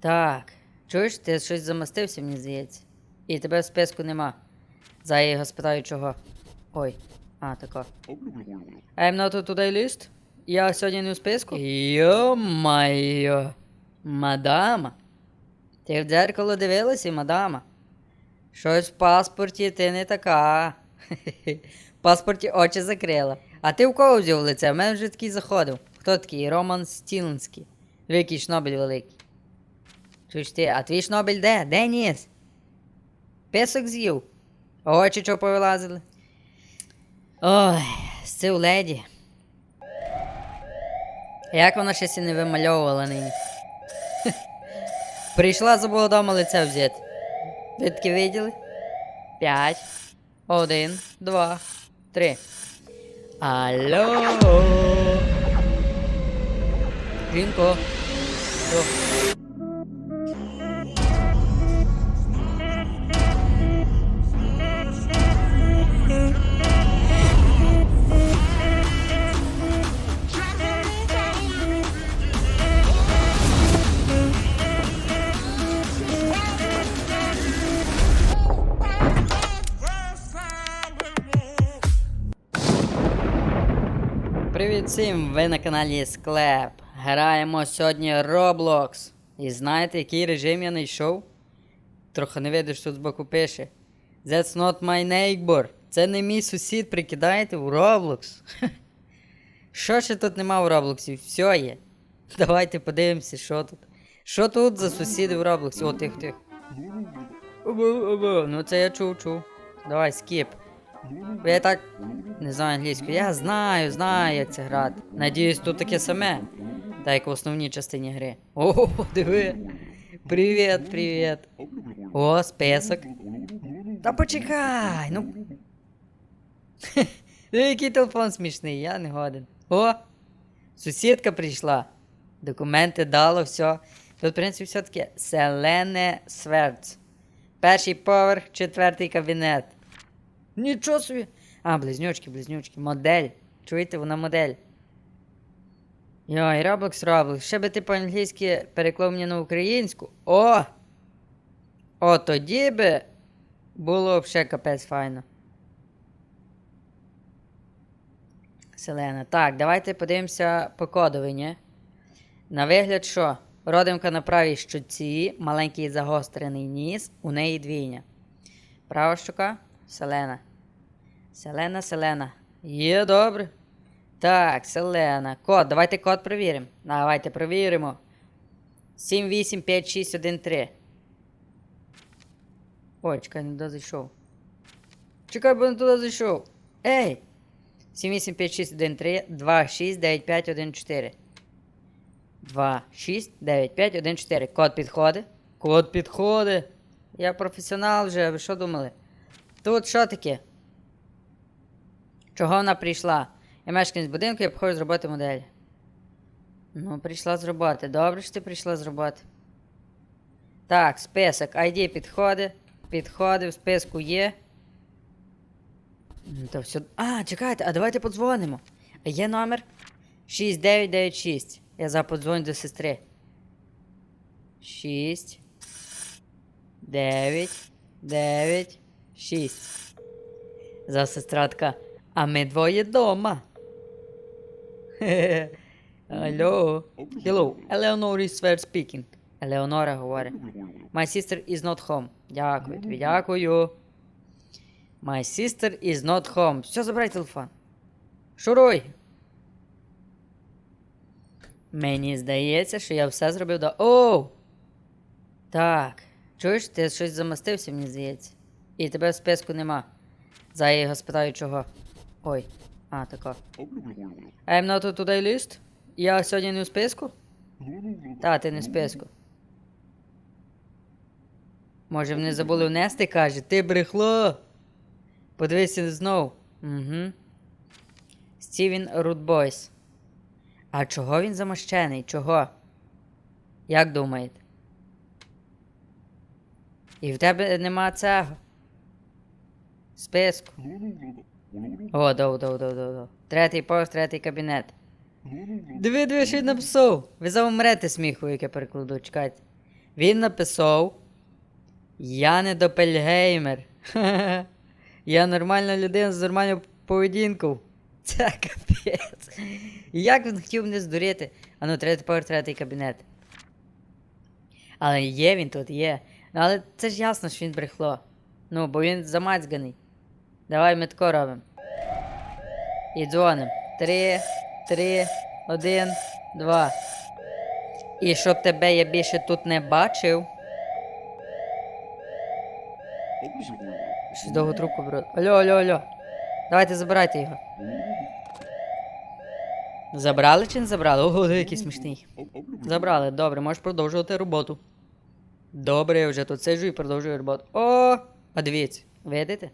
Так. Чуєш, ти щось замастився, мені здається. І тебе в списку нема. За я його спитаю чого. Ой. А, тако. I'm not on today list. Я сьогодні не у списку. Йо-майо. Мадама. Ти в дзеркало дивилася, мадама? Щось в паспорті ти не така. В паспорті очі закрила. А ти в кого взяв лице? В мене вже такий заходив. Хто такий? Роман Стілинський. Який шнобель великий. Ти, а твій шнобель де? Де ніс? Песок з'їв. Очі чого повилазили? Ой, з леді. Як вона ще сі не вимальовувала нині? Прийшла, забула дома лице взяти. Ви таки виділи? П'ять. Один, два, три. Алло. Жінко. Що? Привіт всім! Ви на каналі Склеп. Граємо сьогодні Roblox. І знаєте, який режим я знайшов? Трохи не видиш, що збоку пише. That's not my neighbor. Це не мій сусід, прикидаєте в Roblox. Що ще тут нема в Роблоксі? Все є. Давайте подивимося, що тут. Що тут за сусіди в Роблоксі? О, тих, тих. Ну це я чув, чув. Давай, скіп. Бо я так не знаю англійську. Я знаю, знаю, як це грати. Надіюсь, тут таке саме. Так як в основній частині гри. О, диви. Привіт, привіт. О, список. Та почекай, ну. Ну, який телефон смішний, я не годен. О! Сусідка прийшла. Документи дало, все. Тут, в принципі, все таке Селене Сверц. Перший поверх, четвертий кабінет. Нічого собі. А, близнючки, близнючки. Модель. Чуєте, вона модель. Йой, Roblox, Roblox. Ще би ти по-англійськи переклав мені на українську. О! О, тоді би було б ще капець файно. Селена. Так, давайте подивимося по кодові, ні? На вигляд, що? Родимка на правій щоці, маленький загострений ніс, у неї двійня. Права щока? Селена. Селена, Селена. Є добре. Так, Селена. Код, давайте код перевіримо. Давайте перевіримо. 785613. Ой, чекай, не туди зайшов. Чекай, бо не туди зайшов. Ей! 785613 269514. 269514. Код підходить. Код підходить. Я професіонал вже, ви що думали? Тут що таке? Чого вона прийшла? Я мешканець будинку, я походжу з роботи модель. Ну, прийшла з роботи. Добре, що ти прийшла з роботи. Так, список. ID підходи. Підходи в списку є. То все. А, чекайте, а давайте подзвонимо. А є номер 6996. Я зараз подзвоню до сестри. 6. 9. 9. 6. За сестра така. А ми двоє дома. Хе-хе. Hello. Eleanor is fair speaking. Елеонора говорить. My sister is not home. Дякую тобі, дякую. My sister is not home. Все, забирай телефон. Шуруй. Мені здається, що я все зробив до. Оу! Так. Чуєш, ти щось замастився, мені здається. І тебе в списку нема. За я його спитаю чого. Ой. А, тако. I'm not on today list. Я сьогодні не у списку? Та, ти не в списку. Може, вони забули внести, каже, ти брехло. Подивися знов. Угу. Стівен Рудбойс. А чого він замощений? Чого? Як думаєте? І в тебе нема цього. Списку. О, дов, дов, дов, дов, дов. Третій поверх, третій кабінет. Диви, диви, що він написав. Ви заумрете сміху, як я перекладу, чекайте. Він написав. Я не допельгеймер. Я нормальна людина з нормальною поведінкою. Це капець. Як він хотів мене здуріти? А ну, третій поверх, третій кабінет. Але є він тут, є. Ну, але це ж ясно, що він брехло. Ну, бо він замацьганий. Давай ми тако робимо. І дзвоним. Три, три, один, два. І щоб тебе я більше тут не бачив. Щось довго трубку беру. Алло, алло, алло. Давайте забирайте його. Забрали чи не забрали? Ого, який смішний. Забрали, добре, можеш продовжувати роботу. Добре, я вже тут сиджу і продовжую роботу. О! А дивіться, видите?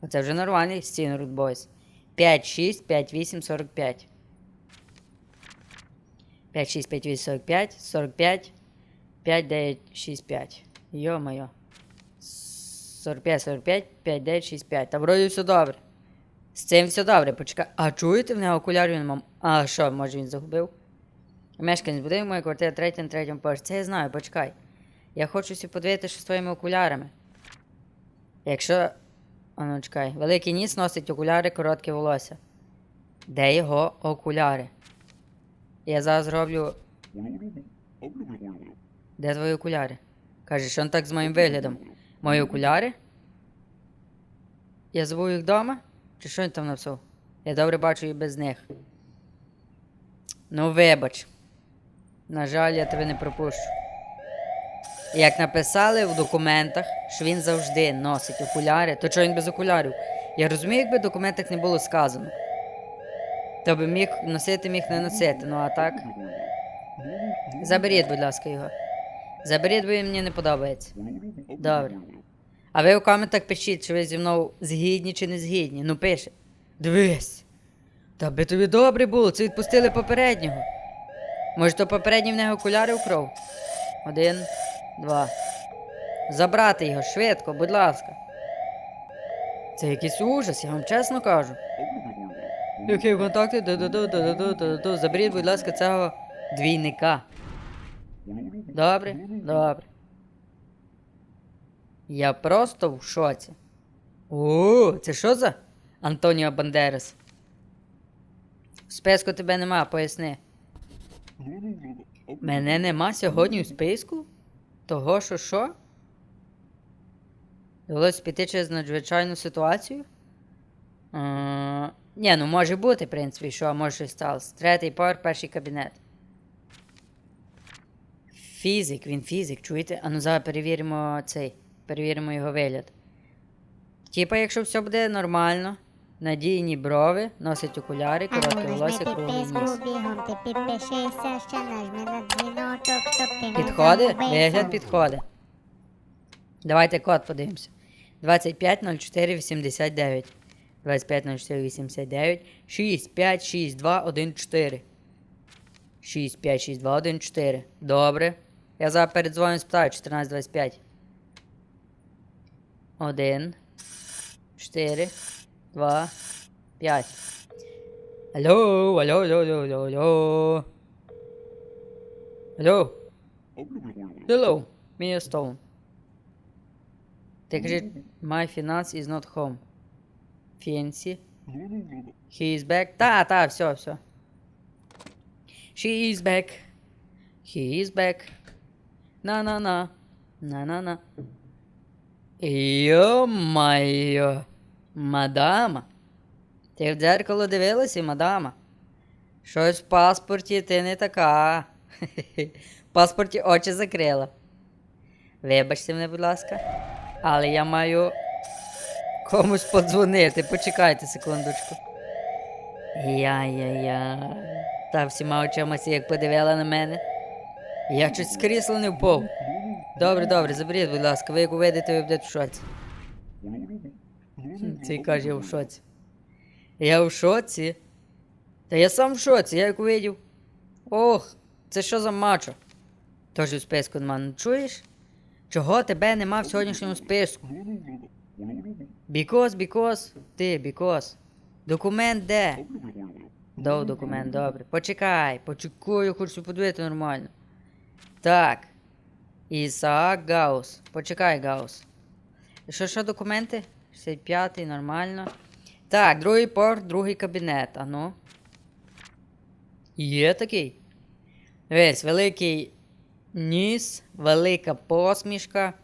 Оце вже нормальний стін Root Boys. 5, 6, 5, 8, 45. 5, 6, 5, 8, 45, 45, 5, 9, 6, 5. Йо-моє. 45, 45, 5, 9, 6, 5. Та вроді все добре. З цим все добре, почекай. А чуєте в нього окулярів нема? А що, може він загубив? Мешканець будинку, моя квартира третя на третьому поверсі. Це я знаю, почекай. Я хочу сі подивитися, з твоїми окулярами. Якщо. А ну чекай. Великий ніс носить окуляри, коротке волосся. Де його окуляри? Я зараз роблю. Де твої окуляри? Каже, що він так з моїм виглядом. Мої окуляри? Я забув їх вдома? Чи що він там написав? Я добре бачу і без них. Ну, вибач. На жаль, я тебе не пропущу. Як написали в документах, що він завжди носить окуляри, то чого він без окулярів? Я розумію, якби в документах не було сказано. То би міг носити, міг не носити, ну а так. Заберіть, будь ласка, його. Заберіть, бо він мені не подобається. Добре. А ви у коментах пишіть, чи ви зі мною згідні чи не згідні. Ну пише. Дивись. Та би тобі добре було, це відпустили попереднього. Може, то попередній в нього окуляри вкрав? Один, два. Забрати його швидко, будь ласка. Це якийсь ужас, я вам чесно кажу. Які контакти? Заберіть, будь ласка, цього двійника. Добре? Добре. Я просто в шоці. О, це що за Антоніо Бандерас? В списку тебе нема, поясни. Мене нема сьогодні у списку? Того, що що? Довелось піти через надзвичайну ситуацію? А, ні, ну може бути, в принципі, що може щось сталося. Третій поверх, перший кабінет. Фізик, він фізик, чуєте? А ну зараз перевіримо цей. Перевіримо його вигляд. Типа, якщо все буде нормально, надійні брови, носить окуляри, коротке Ану, волосся, круглий ніс. Підходить? загубився. Вигляд підходить. Давайте код подивимося. 250489. 250489. 656214. 656214. Добре. Я зараз передзвоню спитаю 1425. 1. 4. 2. 5. Алло, алло, алло, алло, алло, алло. Алло. Hello, Mia Stone. Ти кажи, my finance is not home. Fancy. He is back. Та, та, все, все. She is back. He is back. На-на-на. На-на-на. Йо-майо. Мадама. Ти в дзеркало дивилася, мадама? Щось в паспорті ти не така. В паспорті очі закрила. Вибачте мене, будь ласка. Але я маю комусь подзвонити. Почекайте секундочку. Я-я-я. Та всіма очима як подивила на мене. Я чуть з не впав. Добре, добре, заберіть, будь ласка, ви як увидите, ви будете в шоці. Цей каже, я в шоці. Я в шоці. Та я сам в шоці, я як увидів. Ох, це що за мачо? Тож у списку нема, ну чуєш? Чого тебе нема в сьогоднішньому списку? Бікос, бікос, ти, бікос. Документ де? Дов документ, добре. Почекай, почекаю, хочу подивити нормально. Так. Ісаак Гаус. Почекай, Гаус. Що, що документи? 65-й, нормально. Так, другий порт, другий кабінет. А ну. Є такий. Весь великий ніс, велика посмішка.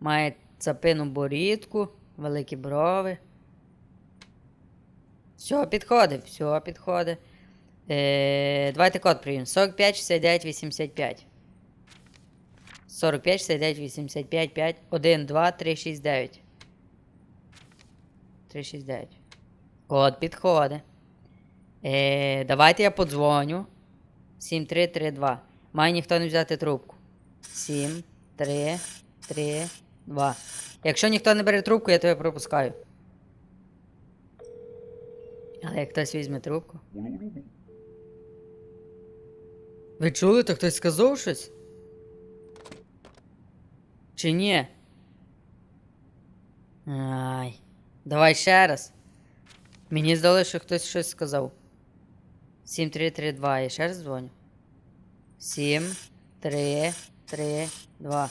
Має цапину борідку, великі брови. Все, підходить, все, підходить. Е, давайте код приймемо. 45, 69, 85. 45, 69, 85, 5, 1, 2, 3, 6, 9. 3, 6, 9. Код підходить. Е, давайте я подзвоню. 7, 3, 3, 2. Має ніхто не взяти трубку. 7, 3, 3, 2. Якщо ніхто не бере трубку, я тебе пропускаю. Але як хтось візьме трубку. Ви чули, то хтось сказав щось? Чи ні? Ай. Давай ще раз. Мені здалося, що хтось щось сказав. 7332. Я ще раз дзвоню. 7, 3, 3, 2.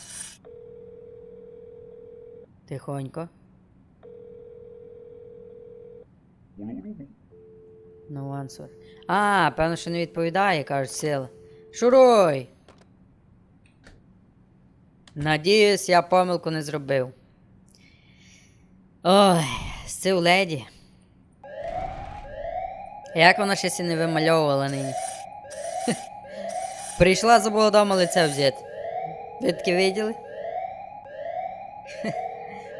Тихонько. No answer. А, певно, що не відповідає, кажуть, сила. Шуруй! Надіюсь, я помилку не зробив. Ой, з цим леді. Як вона ще сі не вимальовувала нині? Прийшла, забула дома лице взяти. Ви таки виділи?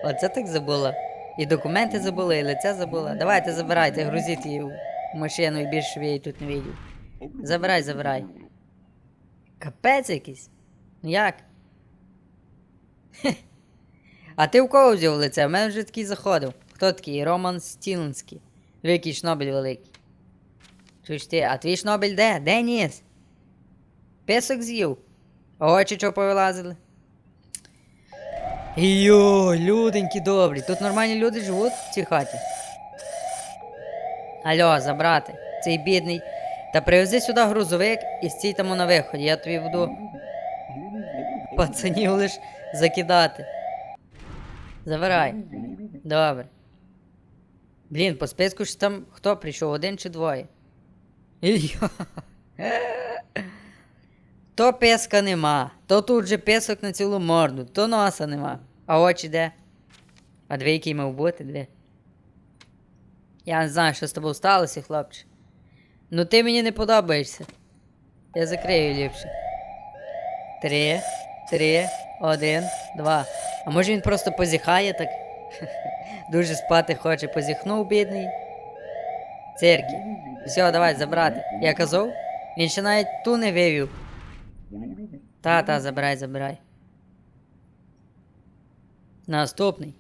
Оце так забула. І документи забула, і лице забула. Давайте забирайте, грузіть її в машину і більше я її тут не видів. Забирай, забирай. Капець якийсь. Ну як? А ти в кого взяв лице? У мене вже такий заходив. Хто такий? Роман Стілинський. Ви який шнобель великий. Чуєш ти, а твій шнобель де? Де ніс? Песок з'їв. Очі чого повилазили? Йо, люденькі добрі. Тут нормальні люди живуть в цій хаті. Алло, забрати. Цей бідний. Та привези сюди грузовик і стій там на виході. Я тобі буду пацанів лиш закидати. Забирай. Добре. Блін, по списку ж там хто прийшов, один чи двоє? Йо. То песка нема, то тут же песок на цілу морду, то носа нема. А очі де? А дві який мав бути, дві. Я не знаю, що з тобою сталося, хлопче. Ну ти мені не подобаєшся. Я закрию ліпше. Три, три, один, два. А може він просто позіхає так? Дуже спати хоче, позіхнув, бідний. Цирки. Все, давай забрати. Я казав? Він ще навіть ту не вивів. Та, та, забирай, забирай. Наступний.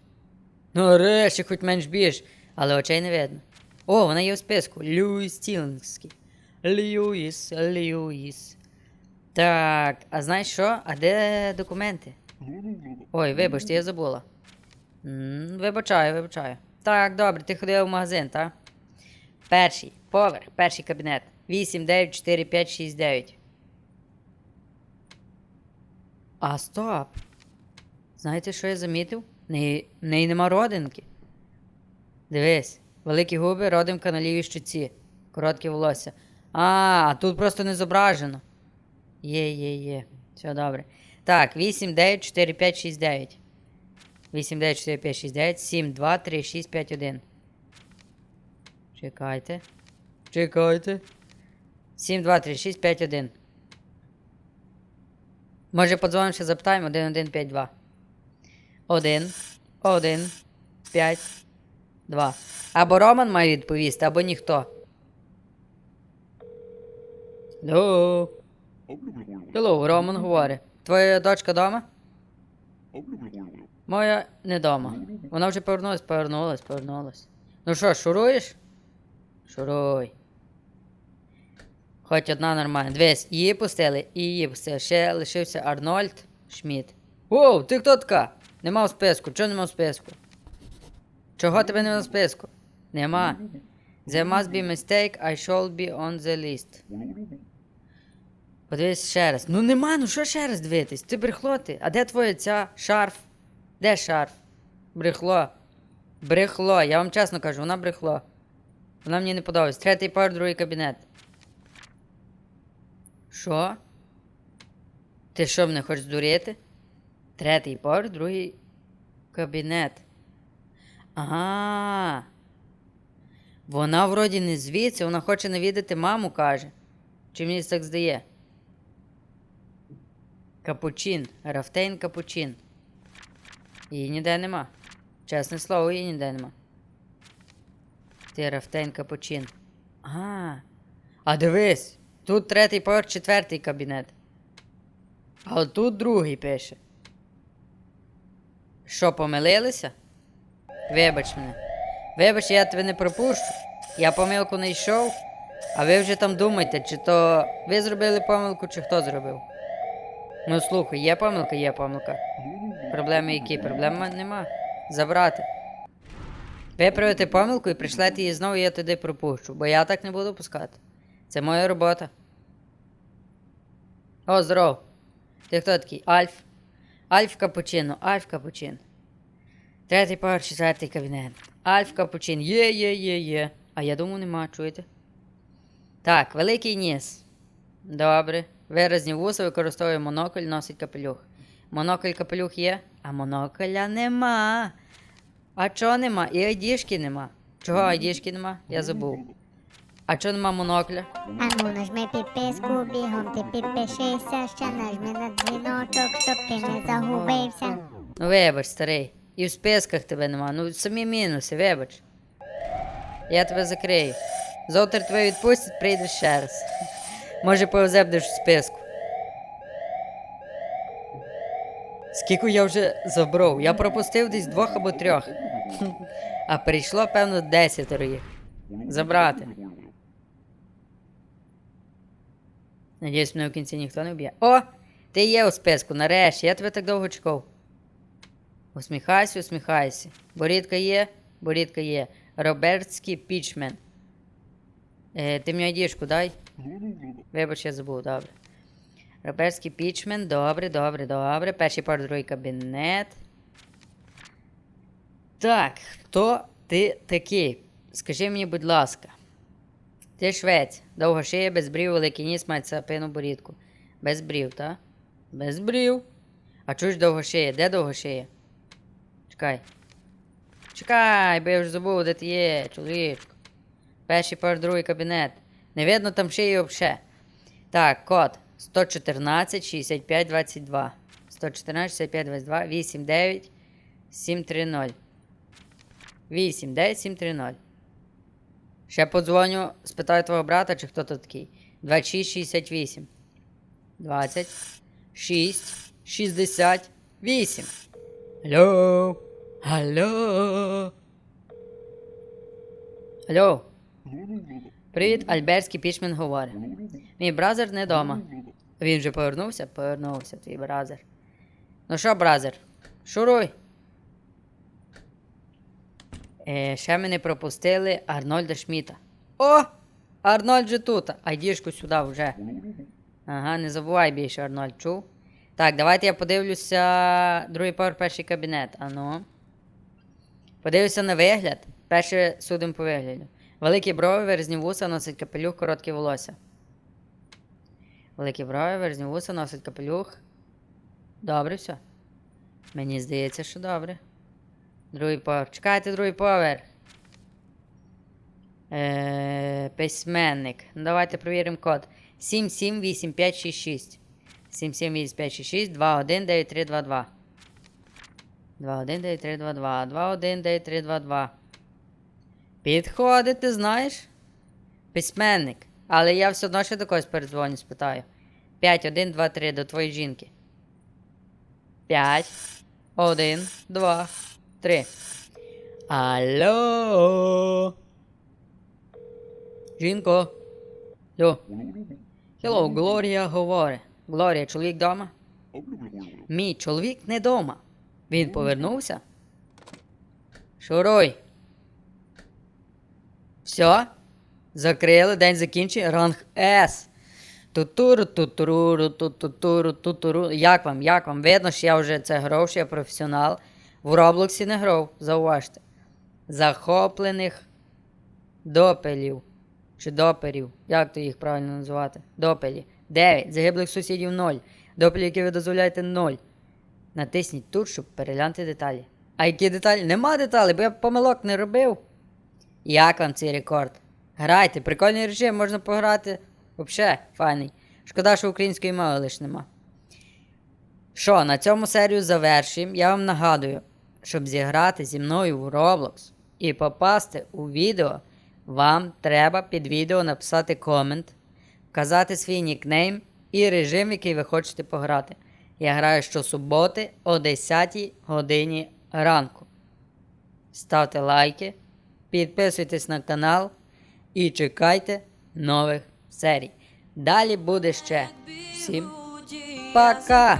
Ну, нарешті, хоч менш більш, але очей не видно. О, вона є в списку. Льюіс Тілінський. Льюіс, Льюіс. Так, а знаєш що? А де документи? Ой, вибачте, я забула. Вибачаю, вибачаю. Так, добре, ти ходив в магазин, так? Перший поверх, перший кабінет. 8, 9, 4, 5, 6, 9. А стоп. Знаєте, що я замітив? В неї, нема родинки. Дивись, великі губи, родимка на лівій щуці. Коротке волосся. А тут просто не зображено. Є, є, є. Все добре. Так, 8, 9, 4, 5, 6, 9. 8, 9, 4, 5, 6, 9, 7, 2, 3, 6, 5, 1. Чекайте. Чекайте. 7, 2, 3, 6, 5, 1. Може подзвонимо ще запитаємо 1, 1, 5, 2. 1, 1, 5, 2. Або Роман має відповісти, або ніхто. Алло. Hello, Роман говорить. Твоя дочка дома? Моя не дома. Вона вже повернулась, повернулась, повернулась. Ну що, шуруєш? Шуруй. Хоч одна нормальна. Дивись, її пустили і її пустили. Ще лишився Арнольд Шмідт. Оу, ти хто така? Нема в списку. Чого нема в списку? Чого тебе нема в списку? Нема. There must be mistake, I shall be on the list. Подивись ще раз. Ну нема, ну що ще раз дивитись? Ти брехло ти. А де твоя ця шарф? Де шарф? Брехло. Брехло, я вам чесно кажу, вона брехло. Вона мені не подобається. Третій пар, другий кабінет. Що? Ти що мене хочеш здуріти? Третій пар, другий кабінет. Ага. Вона вроді не звідси, вона хоче навідати маму, каже. Чи мені так здає? Капучин. Рафтейн капучин. Її ніде нема. Чесне слово, її ніде нема. Ти Рафтейн капучин. А. А дивись, тут третій поверх, четвертий кабінет. А тут другий пише. Що, помилилися? Вибач мене. Вибач, я тебе не пропущу. Я помилку не йшов, а ви вже там думаєте, чи то ви зробили помилку, чи хто зробив. Ну слухай, є помилка, є помилка. Проблеми які? Проблеми нема. Забрати. Виправити помилку і пришлете її знову, я туди пропущу, бо я так не буду пускати. Це моя робота. О, здоров. Ти хто такий? Альф. Альф Капучино, Альф Капучин. Третій поверх, четвертий кабінет. Альф Капучин. Є, є, є, є. А я думаю, нема, чуєте? Так, великий ніс. Добре. Виразні вуса використовує монокль, носить капелюх. Монокль капелюх є, а монокля нема. А чого нема? І айдішки нема. Чого айдішки нема? Я забув. А чого нема монокля? Ану, нажми підписку, бігом ти підпишися, ще нажми на дзвіночок, щоб ти не загубився. Ну вибач, старий. І в списках тебе нема. Ну самі мінуси, вибач. Я тебе закрию. Завтра тебе відпустять, прийдеш ще раз. Може, повезе будеш в списку. Скільки я вже забрав? Я пропустив десь двох або трьох. А прийшло, певно, десятеро їх. Забрати. Надіюсь, мене в кінці ніхто не вб'є. О! Ти є у списку, нарешті, я тебе так довго чекав. Усміхайся, усміхайся. Борідка є, борідка є. Робертський пічмен. Е, ти мені айдішку дай. Вибач, я забув, добре. Робертський пічмен, добре, добре, добре. Перший пар, другий кабінет. Так, хто ти такий? Скажи мені, будь ласка. Ти швець, довга шия, без брів, великий ніс, має цапину борідку. Без брів, так? Без брів. А чуєш довга шия? Де довга шия? Чекай. Чекай, бо я вже забув, де ти є, чоловічку. Перший пар, другий кабінет. Не видно там шиї взагалі. Так, код 114 65 22. 114 65 22 89 730. 8 9 730. Ще подзвоню, спитаю твого брата, чи хто тут такий. 26 68. 26 68. Алло. Алло. Алло. Привіт, Альберський пічмен говорить. Мій бразер не вдома. Він вже повернувся? Повернувся, твій бразер. Ну що, бразер? Шуруй. Е, ще мене пропустили Арнольда Шміта. О! Арнольд же тут. Айдішку сюди вже. Ага, не забувай більше, Арнольд, чув. Так, давайте я подивлюся другий поверх, перший кабінет. Ану. Подивлюся на вигляд. Перше судимо по вигляду. Великі брови, верзні вуса, носить капелюх, короткі волосся. Великі брови, верзні вуса, носить капелюх. Добре все. Мені здається, що добре. Другий поверх. Чекайте другий поверх. Е, письменник. Ну, давайте провіримо код. 778566. 778566 219322. 219322. 219322. Підходить, ти знаєш? Письменник. Але я все одно ще до когось передзвоню, спитаю. 5, 1, 2, 3 до твоєї жінки. 5, 1, 2, 3. Алло. Жінко. Йо. Hello, Глорія говорить. Глорія, чоловік вдома? Мій чоловік не вдома. Він повернувся? Шуруй. Все? Закрили, день закінчений. Ранг С. Тутуру, тутуру, тутуру, тутуру. Як вам? Як вам? Видно, що я вже це грав, що я професіонал. В Роблоксі не грав, зауважте. Захоплених допелів. Чи доперів. Як то їх правильно називати? Допелі. 9. Загиблих сусідів 0. Допелі, які ви дозволяєте 0. Натисніть тут, щоб переглянути деталі. А які деталі? Нема деталей, бо я помилок не робив. Як вам цей рекорд? Грайте, прикольний режим, можна пограти. Взагалі, файний. Шкода, що української мови лише нема. Що, на цьому серію завершуємо. Я вам нагадую, щоб зіграти зі мною в Roblox і попасти у відео, вам треба під відео написати комент, вказати свій нікнейм і режим, який ви хочете пограти. Я граю щосуботи о 10 годині ранку. Ставте лайки, підписуйтесь на канал і чекайте нових серій. Далі буде ще. Всім пока!